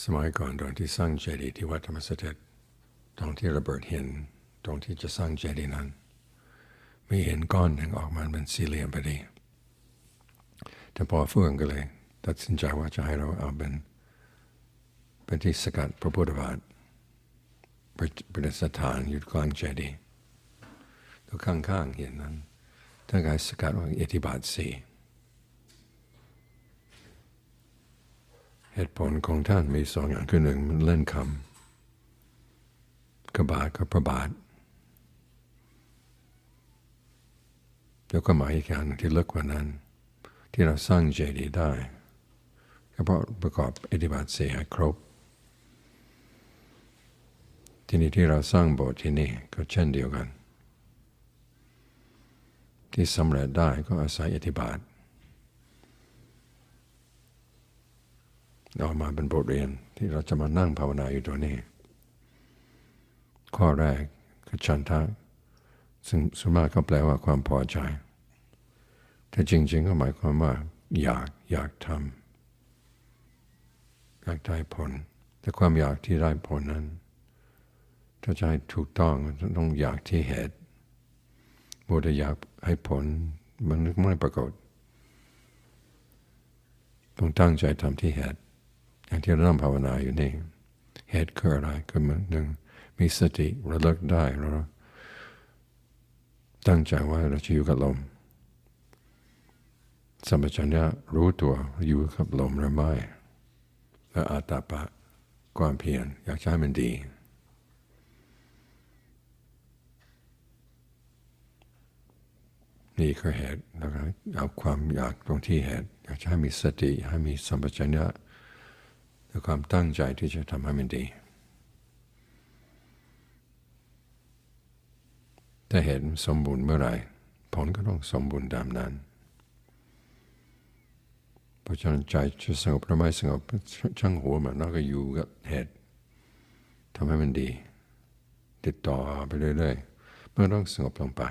สมัยก่อนตอนที่สร้างเจดีย์ที่วัดธรรมสถิตตรงที่ระเบิดเห็นตรงที่จะสร้างเจดีย์นั้น มีเห็นก้อนหนึ่งออกมาเป็นสี่เหลี่ยมพอดีแต่พอเฟื่องก็เลย ตัดสินใจว่าจะให้เราเอาเป็น เป็นที่สกัดพระพุทธบาทประดิษฐานอยู่กลางเจดีย์ตัวข้างๆเห็นนั้นท่านกายสกัดว่าอิทธิบาทสี่ เหตุผลของท่านมีสองอย่างคือหนึ่งมันเล่นคำกบาทกับพระบาทแล้วก็หมายอีกอย่างที่เลิกกว่านั้น ที่เราสร้างเจดีย์ได้ก็เพราะประกอบอธิบาทสี่ให้ครบ ที่นี่ที่เราสร้างโบสถ์ที่นี่ก็เช่นเดียวกัน ที่สำเร็จได้ก็อาศัยอธิบา ทออกมาเป็นบทเรียนที่เราจะมานั่งภาวนาอยู่ตัวนี้ ข้อแรกคือชันทะซึ่งส่วนมาก็แปลว่าความพอใจ แต่จริง ๆ ก็หมายความว่า อยากอยากทำอยากได้ผล แต่ความอยากที่ได้ผลนั้น ถ้าจะให้ถูกต้องต้องอยากที่เหตุมัวแต่อยากให้ผลมันไม่ปรากฏ ต้องตั้งใจทำที่เหตุ อย่างที่เราทำภาวนาอยู่นี่ เหตุคืออะไรคือมันหนึ่งมีสติระลึกได้เราตั้งใจว่าเราจะอยู่กับลมสัมปชัญญะรู้ตัวอยู่กับลมหรือไม่และอาตาปะความเพียรอยากใช้มันดี นี่คือเหตุแล้วก็เอาความอยากตรงที่เหตุ อยากให้มีสติให้มีสัมปชัญญะ ด้วยความตั้งใจที่จะทำให้มันดี ถ้าเห็นสมบูรณ์เมื่อไหร่ ผลก็ต้องสมบูรณ์ตามนั้นเพราะฉะนั้นใจจะสงบหรือไม่สงบช่างหัวมันแล้วก็อยู่กับเหตุทำให้มันดี ติดต่อไปเรื่อยๆมันต้องสงบลงไป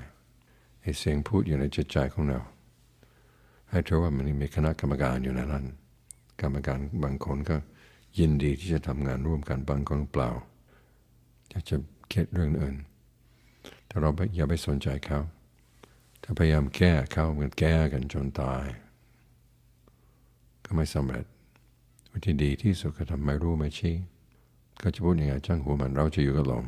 ไอ้เสียงพูดอยู่ในจิตใจของเรา ให้เธอว่ามันมีคณะกรรมการอยู่ในนั้น กรรมการบางคนก็ ยินดีที่จะทำงานร่วมกันบางคนเปล่าอยากจะคิดเรื่องอื่น แต่เราอย่าไปสนใจเขาถ้าพยายามแก้เขาเหมันแก้กันจนตาย ก็ไม่สำเร็จวิธีดีที่สุดก็ทำไม่รู้ไม่ชี้ ก็จะพูดยังไงจ้างหัวมันเราจะอยู่กับลม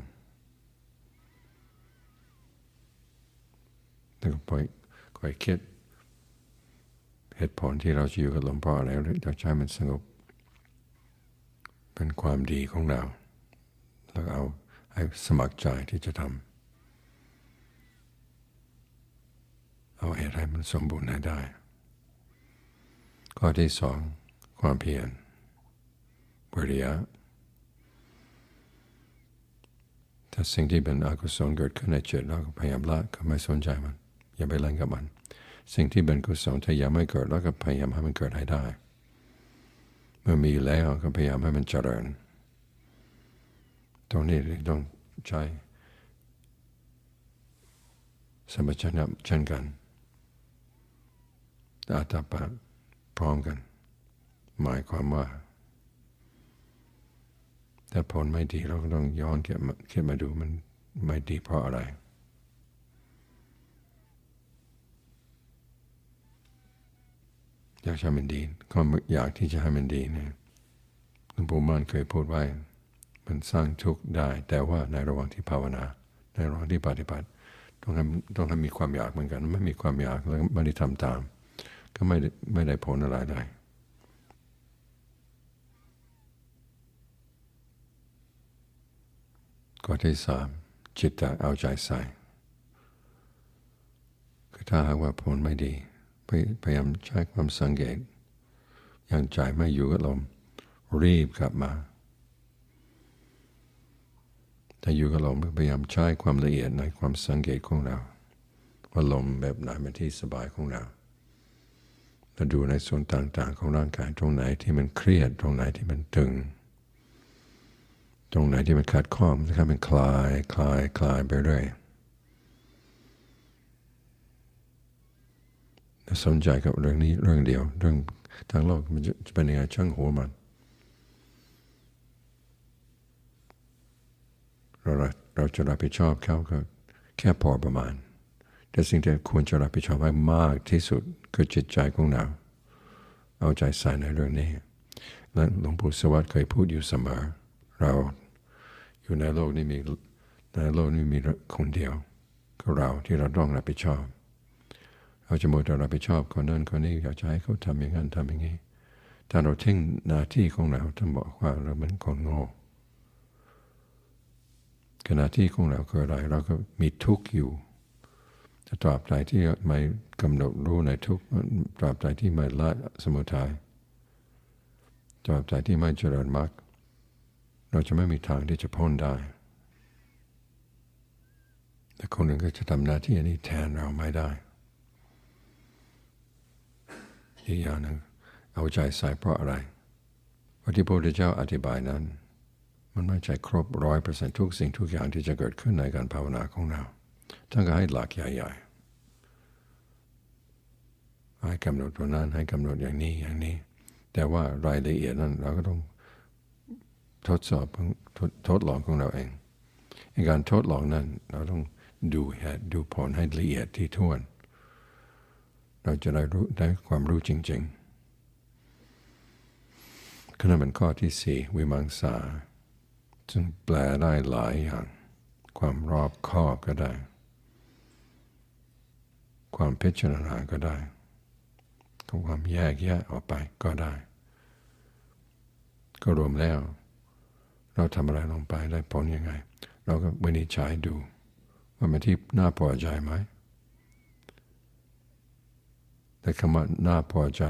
แต่ก็ปล่อยคอยคิดเหตุผลที่เราจะอยู่กับลมเพราะอะไรเราใช้มันสงบ เป็นความดีของเรา แล้วเอาให้สมัครใจที่จะทำเอาเหตุให้มันสมบูรณ์ให้ได้ ข้อที่สองความเพียรบริยะถ้าสิ่งที่เป็นอกุศลเกิดขึ้นในจิตเราก็พยายามละก็ไม่สนใจมัน อย่าไปเล่นกับมัน สิ่งที่เป็นกุศลถ้ายังไม่เกิดเราก็พยายามให้มันเกิดให้ได้ เมื่อมีแล้วก็พยายามให้มันเจริญ ตรงนี้ต้องใช้สมชัญญะเช่นกันอาตาปะพร้อมกัน หมายความว่า ถ้าผลไม่ดีเราก็ต้องย้อนเก็บมาคิดมาดูมันไม่ดีเพราะอะไร อยากให้มันดีความอยากที่จะให้มันดีเนี่ยหลวงปู่มั่นเคยพูดไว้ มันสร้างทุกข์ได้ แต่ว่าในระหว่างที่ภาวนา ในระหว่างที่ปฏิบัติต้องทำต้องทำมีความอยากเหมือนกัน ไม่มีความอยากแล้วไม่ได้ทำตาม ก็ไม่ไม่ได้ผลอะไรเลยข้อที่สามจิตจะเอาใจใส่คือถ้าหากว่าผลไม่ดี พยายามใช้ความสังเกต ยังใจไม่อยู่กับลม รีบกลับมาถ้าอยู่กับลมพยายามใช้ความละเอียดในความสังเกตของเรา ว่าลมแบบไหนเป็นที่สบายของเราเราดูในส่วนต่างๆ ของร่างกายตรงไหนที่มันเครียดตรงไหนที่มันตึง ตรงไหนที่มันขาดข้อมันจะทำเป็นคลายคลายคลายไปเรื่อย สนใจกับเรื่องนี้เรื่องเดียว เรื่องทางโลกมันจะเป็นยังไงช่างหัวมันเราเราจะรับผิดชอบเขาก็แค่พอประมาณ แต่สิ่งที่ควรจะรับผิดชอบให้มากที่สุดคือจิตใจของเรา เอาใจใส่ในเรื่องนี้ และหลวงปู่สวัสดิ์เคยพูดอยู่เสมอ เราอยู่ในโลกนี้มีในโลกนี้มีคนเดียวก็เราที่เราต้องรับผิดชอบ เราจะมัวแต่รับผิดชอบคนนั้นคนนี้อยากจะให้เขาทำอย่างนั้นทำอย่างนี้ถ้าเราทิ้งหน้าที่ของเราท่านบอกว่าเราเป็นคนโง่ขณะที่ของเราคืออะไรเราก็มีทุกข์อยู่แต่ตราบใดที่ไม่กำหนดรู้ในทุกข์ตราบใดที่ไม่ละสมุทัยตราบใดที่ไม่เจริญมรรคเราจะไม่มีทางที่จะพ้นได้ แต่คนหนึ่งก็จะทำหน้าที่อันนี้แทนเราไม่ได้ อีกอย่างหนึ่งเอาใจใส่เพราะอะไรเพราะที่พระพุทธเจ้าอธิบายนั้น มันไม่ใช่ครบร้อยเปอร์เซ็นทุกสิ่งทุกอย่างที่จะเกิดขึ้นในการภาวนาของเราท่านก็ให้หลักใหญ่ๆให้กำหนดตัวนั้นให้กำหนดอย่างนี้อย่างนี้ แต่ว่ารายละเอียดนั้นเราก็ต้องทดสอบทดทดลองของเราเองในการทดลองนั้นเราต้องดูเหตุดูผลให้ละเอียดที่ท้วน เราจะได้รู้ได้ความรู้จริง ๆขณะเป็นข้อที่สี่วิมังสาจึงแปลได้หลายอย่าง ความรอบคอบก็ได้ ความพิจารณาก็ได้ความแยกแยะออกไปก็ได้ ก็รวมแล้ว เราทำอะไรลงไปได้ผลยังไง เราก็วินิจฉัยดู ว่ามันที่น่าพอใจไหม แต่คำว่าน่าพอใจ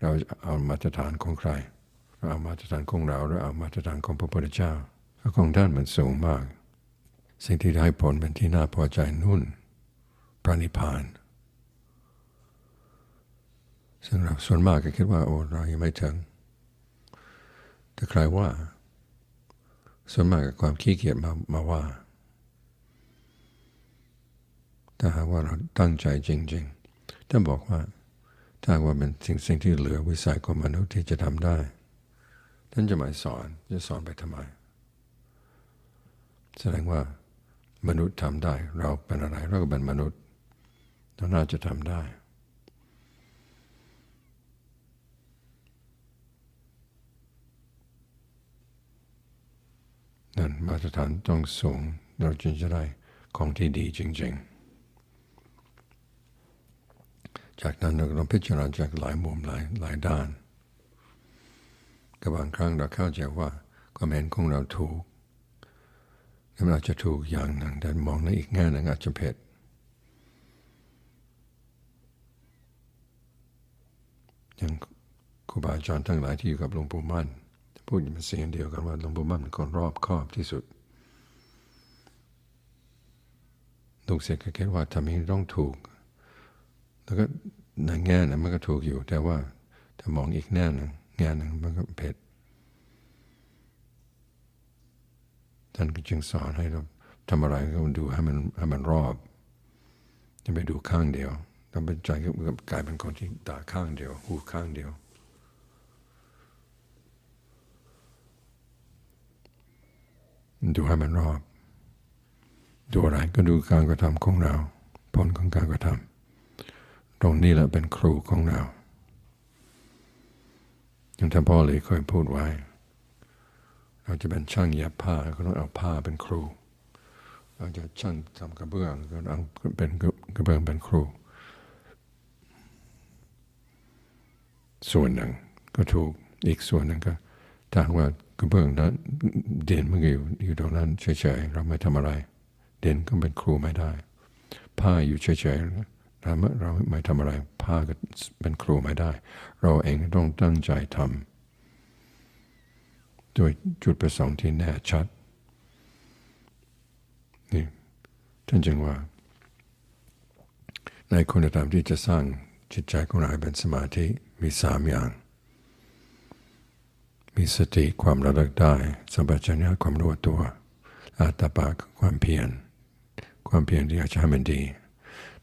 เราเอามาตรฐานของใครเราเอามาตรฐานของเราหรือเอามาตรฐานของพระพุทธเจ้าของท่านมันสูงมาก สิ่งที่ได้ผลเป็นที่น่าพอใจนุ่นพระนิพพาน ซึ่งเราส่วนมากก็คิดว่าโอ้เรายังไม่ถึง แต่ใครว่า ส่วนมากกับความขี้เกียจมามาว่า ถ้าหากว่าเราตั้งใจจริง ๆ ท่านบอกว่าถ้าว่าเป็นสิ่งสิ่งที่เหลือวิสัยของมนุษย์ที่จะทำได้ ท่านจะไม่สอนจะสอนไปทำไม แสดงว่ามนุษย์ทำได้ เราเป็นอะไรเราก็เป็นมนุษย์เราน่าจะทำได้ นั่นมาตรฐานต้องสูงเราจึงจะได้ของที่ดีจริง ๆ จากนั้นเราต้องพิจารณาจากหลายมุมหลายหลายด้านกับบางครั้งเราเข้าใจว่าความเห็นของเราถูกมันอาจจะถูกอย่างหนึ่งแต่มองในอีกแง่หนึ่งอาจจะผิดอย่างครูบาอาจารย์ทั้งหลายที่อยู่กับหลวงปู่มั่นพูดเป็นเสียงเดียวกันว่าหลวงปู่มั่นเป็นคนรอบคอบที่สุดลูกเสกก็คิดว่าทำให้ต้องถูก แล้วก็ในแง่นั้นมันก็ถูกอยู่ แต่ว่าถ้ามองอีกแง่หนึ่งแง่หนึ่งมันก็เผ็ดท่านก็จึงสอนให้เราทำอะไรก็ดูให้มันให้มันรอบจะไปดูข้างเดียวต้องเป็นใจก็กลายเป็นคนที่ตาข้างเดียว หูข้างเดียวดูให้มันรอบ ดูอะไรก็ดูการกระทำของเรา ผลของการกระทำ ตรงนี้แหละเป็นครูของเราอย่างท่านพ่อเลยเคยพูดไว้ เราจะเป็นช่างเย็บผ้าก็ต้องเอาผ้าเป็นครู เราจะช่างทำกระเบื้องก็เอาเป็นกระเบื้องเป็นครู ส่วนหนึ่งก็ถูกอีกส่วนหนึ่งก็ถ้าว่ากระเบื้องนั้นเด่นมันอยู่อยู่ตรงนั้นเฉยๆเราไม่ทำอะไร เด่นก็เป็นครูไม่ได้ ผ้าอยู่เฉยๆ เราเราไม่ทำอะไรผ้าก็เป็นครูไม่ได้ เราเองต้องตั้งใจทำโดยจุดประสงค์ที่แน่ชัดนี่ท่านจึงว่า ในคุณธรรมที่จะสร้างจิตใจของเราเป็นสมาธิมีสามอย่าง มีสติความระลึกได้สัมปชัญญะความรู้ตัวอาตตาปะความเพียรความเพียรที่อยากจะให้มันดี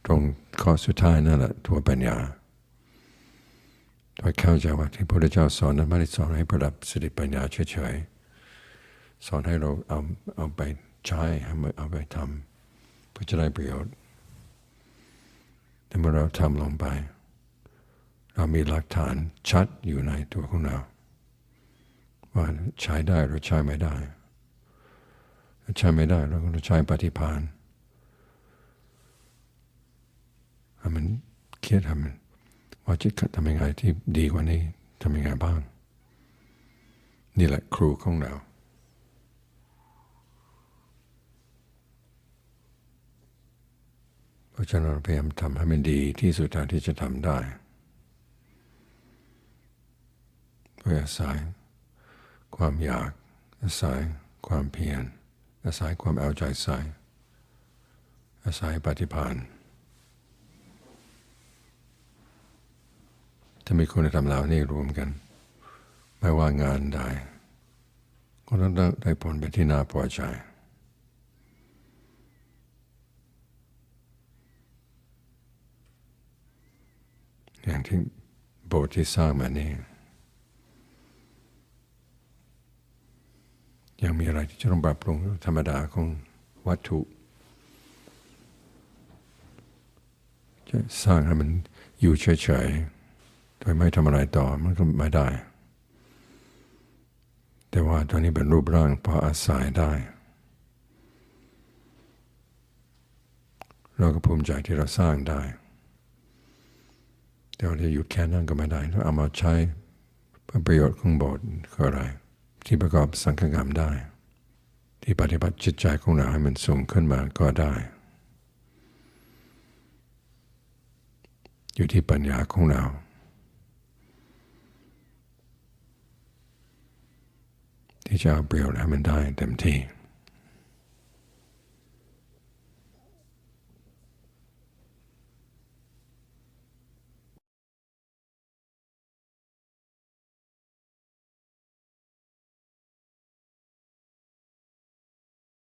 ตรง ข้อสุดท้ายนั่นแหละตัวปัญญาโดยเข้าใจว่าที่พระพุทธเจ้าสอนนั้นไม่ได้สอนให้ประดับสติปัญญาเฉยๆสอนให้เราเอาเอาไปใช้ให้เอาไปทำเพื่อจะได้ประโยชน์แต่เมื่อเราทำลงไป เรามีหลักฐานชัดอยู่ในตัวของเรา ว่าใช้ได้หรือใช้ไม่ได้ถ้าใช้ไม่ได้เราก็ใช้ปฏิภาณให้มัน คิดทำว่าจะทำยังไงที่ดีกว่านี้ทำยังไงบ้าง นี่แหละครูของเรา เพราะฉะนั้นพยายามทำให้มันดีที่สุดเท่าที่จะทำได้ เพื่ออาศัยความอยากอาศัยความเพียรอาศัยความเอาใจใส่อาศัยปฏิภาณ ถ้ามีคุณธรรมเหล่านี้รวมกัน ไม่ว่างานใดก็ต้องได้ผลเป็นที่น่าพอใจอย่างที่โบสถ์ที่สร้างมานี่ยังมีอะไรที่จะต้องปรับปรุงธรรมดาของวัตถุ จะสร้างให้มันอยู่เฉยๆ โดยไม่ทำอะไรต่อมันก็ไม่ได้ แต่ว่าตอนนี้เป็นรูปร่างพออาศัยได้ เราก็ภูมิใจที่เราสร้างได้ แต่ว่าจะหยุดแค่นั้นก็ไม่ได้ต้องเอามาใช้เพื่อประโยชน์ของโบสถ์คืออะไร ที่ประกอบสังฆกรรมได้ ที่ปฏิบัติจิตใจของเราให้มันสูงขึ้นมาก็ได้อยู่ที่ปัญญาของเรา ที่จะเอ